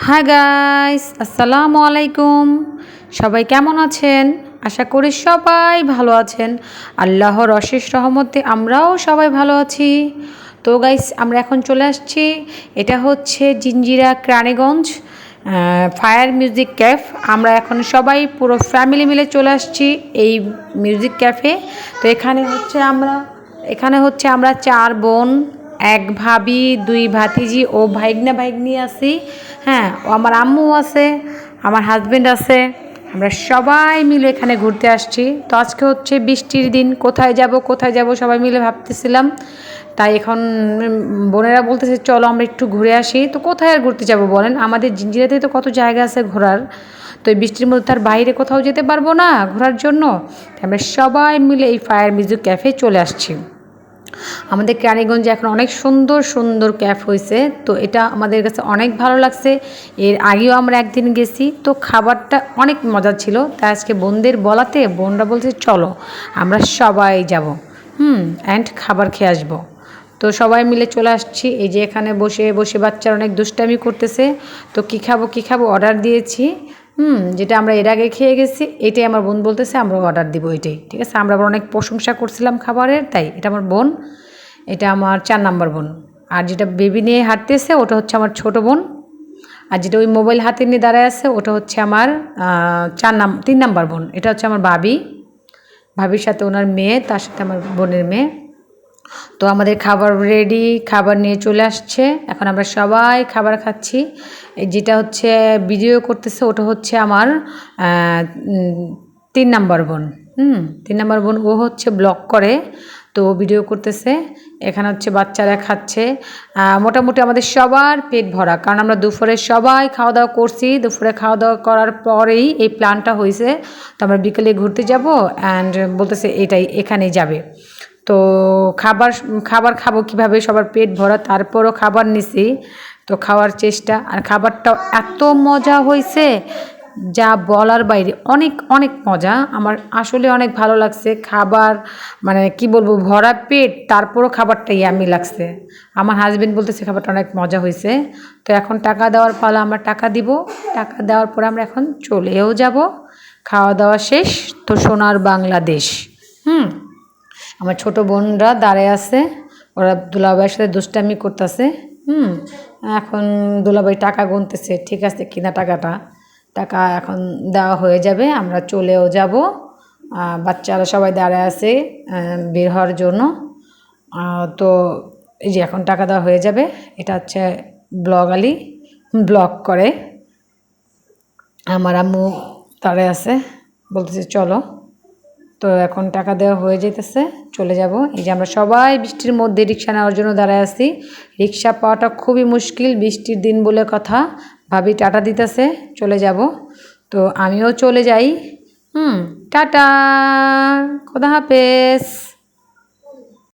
Hi guys আসসালামু আলাইকুম। সবাই কেমন আছেন? আশা করি সবাই ভালো আছেন। আল্লাহর অশেষ রহমতে আমরাও সবাই ভালো আছি। তো গাইস আমরা এখন চলে আসছি। এটা হচ্ছে Jinjira Keraniganj fire music cafe. আমরা এখন সবাই পুরো ফ্যামিলি মিলে চলে আসছি এই মিউজিক ক্যাফে। তো এখানে হচ্ছে আমরা, এখানে হচ্ছে আমরা চার বোন। এক ভাবি, দুই ভাতিজি, ও ভাইগনা ভাইগনি আছি। হ্যাঁ ও আমার আম্মু আছে, আমার হাজব্যান্ড আছে। আমরা সবাই মিলে এখানে ঘুরতে আসছি। তো আজকে হচ্ছে বৃষ্টির দিন, কোথায় যাব কোথায় যাব সবাই মিলে ভাবতেছিলাম। তাই এখন বোনেরা বলতেছে, চলো আমরা একটু ঘুরে আসি। তো কোথায় আর ঘুরতে যাব বলেন? আমাদের জিঞ্জিরাতে তো কত জায়গা আছে ঘোরার। তো এই বৃষ্টির মধ্যে তার বাইরে কোথাও যেতে পারব না ঘোরার জন্য? আমরা সবাই মিলে এই ফায়ার মিউজিক ক্যাফে চলে আসছি। আমাদের কেরানীগঞ্জে এখন অনেক সুন্দর সুন্দর ক্যাফ হয়েছে তো এটা আমাদের কাছে অনেক ভালো লাগছে। এর আগেও আমরা একদিন গেছি। তো খাবারটা অনেক মজা ছিল। তাই আজকে বোনদের বলাতে বোনরা বলছে, চলো, আমরা সবাই যাব। হুম অ্যান্ড খাবার খেয়ে আসব। তো সবাই মিলে চলে আসছি। এই যে এখানে বসে বসে বাচ্চারা অনেক দুষ্টামি করতেছে। তো কী খাব কী খাব? অর্ডার দিয়েছি। হুম, যেটা আমরা এর আগে খেয়ে গেছি, এটাই আমার বোন বলতেছে, আমরা অর্ডার দিব এটাই, ঠিক আছে? আমরা আবার অনেক প্রশংসা করছিলাম খাবারের, তাই, এটা আমার বোন, এটা আমার চার নাম্বার বোন। আর যেটা বেবি নিয়ে হাঁটতেছে, ওটা হচ্ছে আমার ছোট বোন। আর যেটা ওই মোবাইল হাতে নিয়ে দাঁড়ায় আছে, ওটা হচ্ছে আমার চার নাম, তিন নাম্বার বোন, এটা হচ্ছে আমার ভাবি। ভাবির সাথে ওনার মেয়ে, তার সাথে আমার বোনের মেয়ে। তো আমাদের খাবার রেডি খাবার নিয়ে চলে আসছে। এখন আমরা সবাই খাবার খাচ্ছি। যেটা হচ্ছে ভিডিও করতেছে, ওটা হচ্ছে আমার তিন নাম্বার বোন। হুম, তিন নাম্বার বোন, ও হচ্ছে ব্লগ করে, তো ভিডিও করতেছে। এখানে হচ্ছে বাচ্চারা খাচ্ছে। মোটামুটি আমাদের সবার পেট ভরা, কারণ আমরা দুপুরে সবাই খাওয়া দাওয়া করছি। দুপুরে খাওয়া দাওয়া করার পরেই এই প্ল্যানটা হয়েছে তো আমরা বিকেলে ঘুরতে যাব অ্যান্ড বলতেছে এটাই, এখানেই যাবে। তো খাবার খাবার খাব কীভাবে? সবার পেট ভরা, তারপরও খাবার নিছি। তো খাওয়ার চেষ্টা। আর খাবারটাও এত মজা হয়েছে যা বলার বাইরে। অনেক অনেক মজা। আমার আসলে অনেক ভালো লাগছে। খাবার মানে কি বলব, ভরা পেট, তারপরও খাবারটা ইয়ামি লাগছে। আমার হাজবেন্ড বলতেছে, খাবারটা অনেক মজা হয়েছে তো এখন টাকা দেওয়ার পালা আমরা টাকা দিব। টাকা দেওয়ার পরে আমরা এখন চলেও যাব। খাওয়া দাওয়া শেষ। তো সোনার বাংলাদেশ। হুম? আমার ছোট বোনরা দাঁড়ায় আছে। ওরা দুলাভাইয়ের সাথে দুষ্টামি করতেছে। হুম, এখন দুলাভাই টাকা গুনতেছে, ঠিক আছে কিনা টাকাটা? টাকা এখন দেওয়া হয়ে যাবে, আমরা চলেও যাব। বাচ্চারা সবাই দাঁড়ায় আছে বের হওয়ার জন্য। তো এই যে এখন টাকা দেওয়া হয়ে যাবে, এটা হচ্ছে ব্লগ আলি। ব্লগ করে। আমার আম্মু দাঁড়ায় আছে, বলতেছে চলো। তো এখন টাকা দেওয়া হয়ে যেতেছে চলে যাব। এই যে আমরা সবাই বৃষ্টির মধ্যে রিক্সা নেওয়ার জন্য দাঁড়ায় আছি। রিক্সা পাওয়াটা খুবই মুশকিল, বৃষ্টির দিন বলে কথা। ভাবি টাটা দিতেছে, চলে যাব। তো আমিও চলে যাই। হুম, টাটা, খোদা হাফেজ।